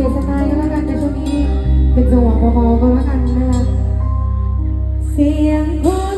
ลี่ยนสไตล์ก็แล้วกันในช่วงนี้ เป็นจังหวะเบาๆก็แล้วกันนะคะเสียงพู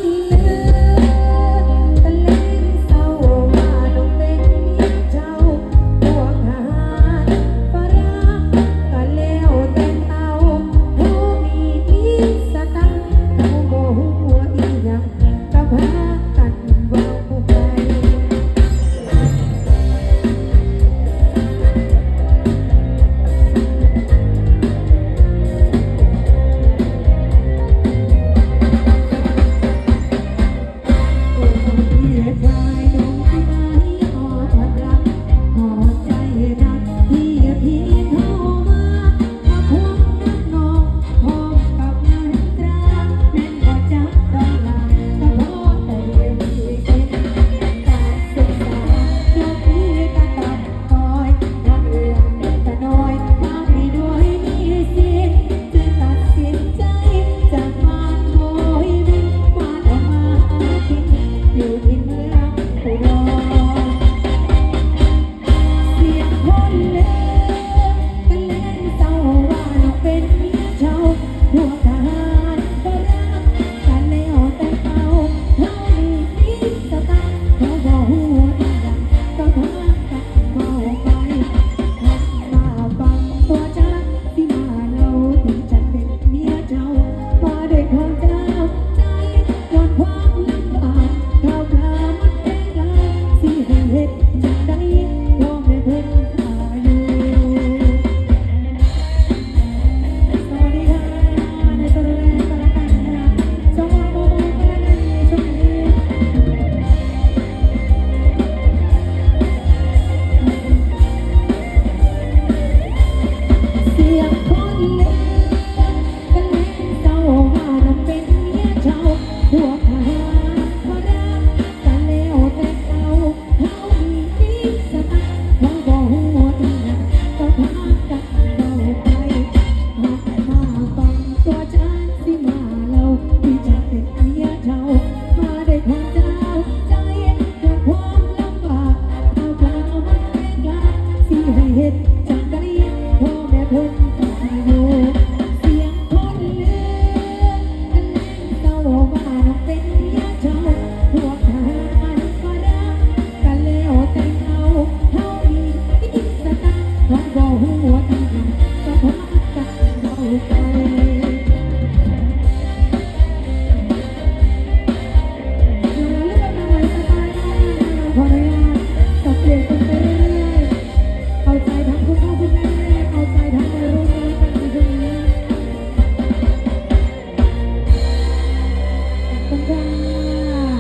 เห็จังกะเรียงพ่อแม่เนตายอาเสียงคนเลือนกันแน่นเศร้าว่าน้องเป็นยาชาวทารก็รักกันแลวแต่เขาเฮาอีอีสตางฮ่าทางก็พอ